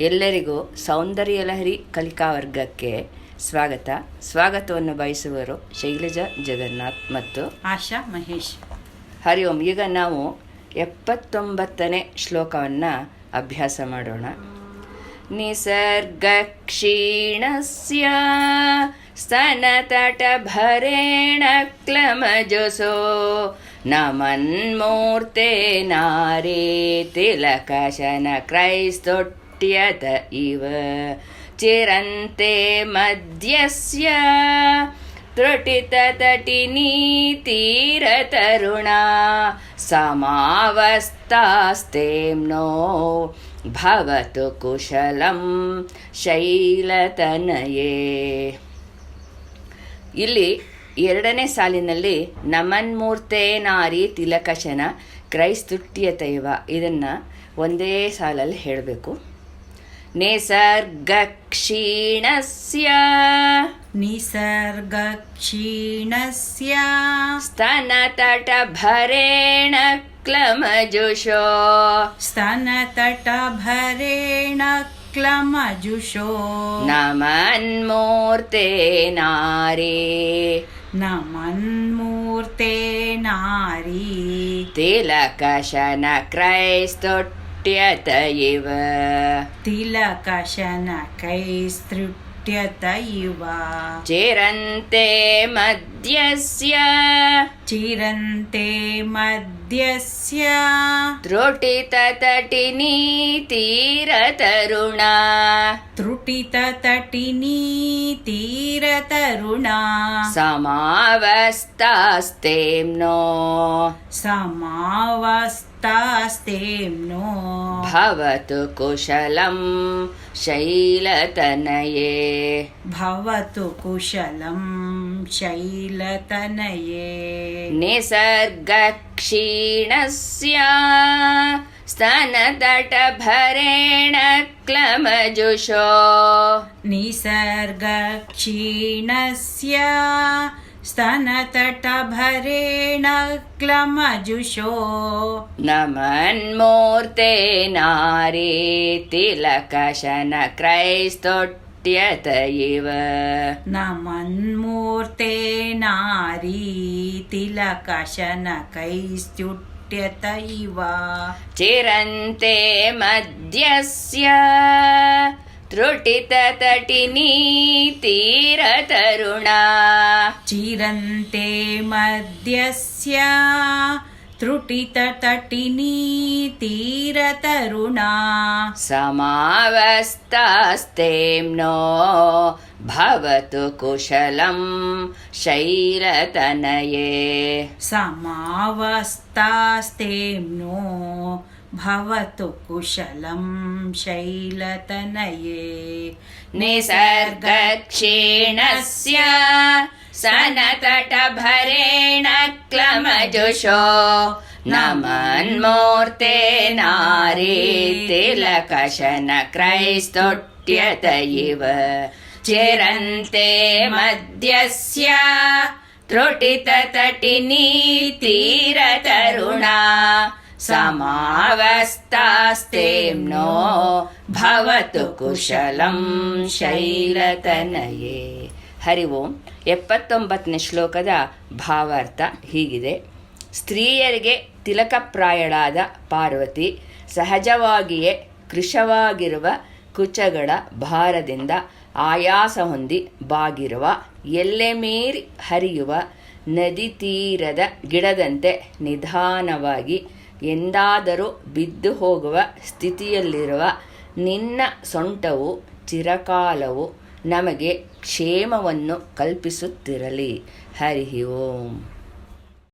ಎಲ್ಲರಿಗೂ ಸೌಂದರ್ಯ ಲಹರಿ ಕಲಿಕಾ ವರ್ಗಕ್ಕೆ ಸ್ವಾಗತ. ಸ್ವಾಗತವನ್ನು ಬಯಸುವರು ಶೈಲಜಾ ಜಗನ್ನಾಥ್ ಮತ್ತು ಆಶಾ ಮಹೇಶ್. ಹರಿ ಓಂ. ಈಗ ನಾವು ಎಪ್ಪತ್ತೊಂಬತ್ತನೇ ಶ್ಲೋಕವನ್ನು ಅಭ್ಯಾಸ ಮಾಡೋಣ. ನಿಸರ್ಗ ಕ್ಷೀಣಸ್ಯ ಸ್ತನತಟಭರೇಣ ಕ್ಲಮಜಸೋ ನಮನ್ಮೂರ್ತೆ ನಾರೇ ತಿಲಕಶನ ಕ್ರೈಸ್ತೊಟ್ಯತ ಇವ ಚಿರಂತೆ ಮಧ್ಯಸ್ಯ त्रुटिततटिनीतीरतरुणा समावस्थास्तेम्नो भवतु ಕುಶಲಂ ಶೈಲತನಯೇ ಇಲ್ಲಿ ಎರಡನೇ ಸಾಲಿನಲ್ಲಿ ನಮನ್ಮೂರ್ತೆ ನಾರಿ ತಿಲಕಶನ ಕ್ರೈಸ್ತುಟ್ಯತೈವ ಇದನ್ನು ಒಂದೇ ಸಾಲಲ್ಲಿ ಹೇಳಬೇಕು निसर्गक्षीणस्य निसर्गक्षीणस्य स्तनतटभरेण क्लमजुषो स्तनतटभरेण क्लमजुषो नमन्मूर्ते नारे नमन्मूर्ते नारी तिलकशनक्रैस्तुट् ತೃಪ್ಯತಯಿವ ತಿಲಕಶನಕೈಸ್ತೃಪ್ಯತಯಿವ ಚಿರಂತೆ ಮಧ್ಯಸ್ಯ. ಚಿರಂತೆ ಮಧ್ಯಸ್ಯ. ತ್ರುಟಿತ ತಟಿನಿ ತೀರತರುಣ. ತೃ ಕುಟಿತ ತಟಿನಿ ತೀರ ತರುಣಾ ಸಮಾವಸ್ತಾಸ್ತೇಮ್ನೋ ಸಮಾವಸ್ತಾಸ್ತೇಮ್ನೋ ಭವತು ಕುಶಲಂ ಶೈಲತನಯೇ ಭವತು ಕುಶಲಂ ಶೈಲತನಯೇ ನಿಸರ್ಗಕ್ಷೀಣಸ್ಯ स्तनतटभरेण क्लमजुषो। निसर्गक्षीणस्य स्तनतटभरेण क्लमजुषो। न मन्मूर्ते नारी तिलकशनक्रैस्तोट्यत इव। न मन्मूर्ते नारी तिलकशनकैस्तुट् इव चिरन्ते मध्यस्य त्रुटिततटिनीतीरतरुणा चिरन्ते मध्यस्य त्रुटिततटिनी तीरतरुणा समावस्थास्तेम्नो भवतु कुशलं शैलतनये समावस्थास्तेम्नो भवतु कुशलं शैलतनये निसर्गक्षीणस्य सनतटभरेण क्लमजुषो न मन्मूर्ते नारीतिलकशनक्रैस्तुट्यत इव चिरन्ते मध्यस्य त्रुटिततटिनीतीरतरुणा समावस्थास्तेम्नो भवतु कुशलं शैलतनये ಹರಿ ಓಂ ಎಪ್ಪತ್ತೊಂಬತ್ತನೇ ಶ್ಲೋಕದ ಭಾವಾರ್ಥ ಹೀಗಿದೆ. ಸ್ತ್ರೀಯರಿಗೆ ತಿಲಕಪ್ರಾಯಳಾದ ಪಾರ್ವತಿ ಸಹಜವಾಗಿಯೇ ಕೃಶವಾಗಿರುವ ಕುಚಗಳ ಭಾರದಿಂದ ಆಯಾಸ ಹೊಂದಿ ಬಾಗಿರುವ ಎಲ್ಲೆ ಮೀರಿ ಹರಿಯುವ ನದಿ ತೀರದ ಗಿಡದಂತೆ ನಿಧಾನವಾಗಿ ಎಂದಾದರೂ ಬಿದ್ದು ಹೋಗುವ ಸ್ಥಿತಿಯಲ್ಲಿರುವ ನಿನ್ನ ಸೊಂಟವು ಚಿರಕಾಲವು ನಮಗೆ ಕ್ಷೇಮವನ್ನು ಕಲ್ಪಿಸುತ್ತಿರಲಿ. ಹರಿ ಓಂ.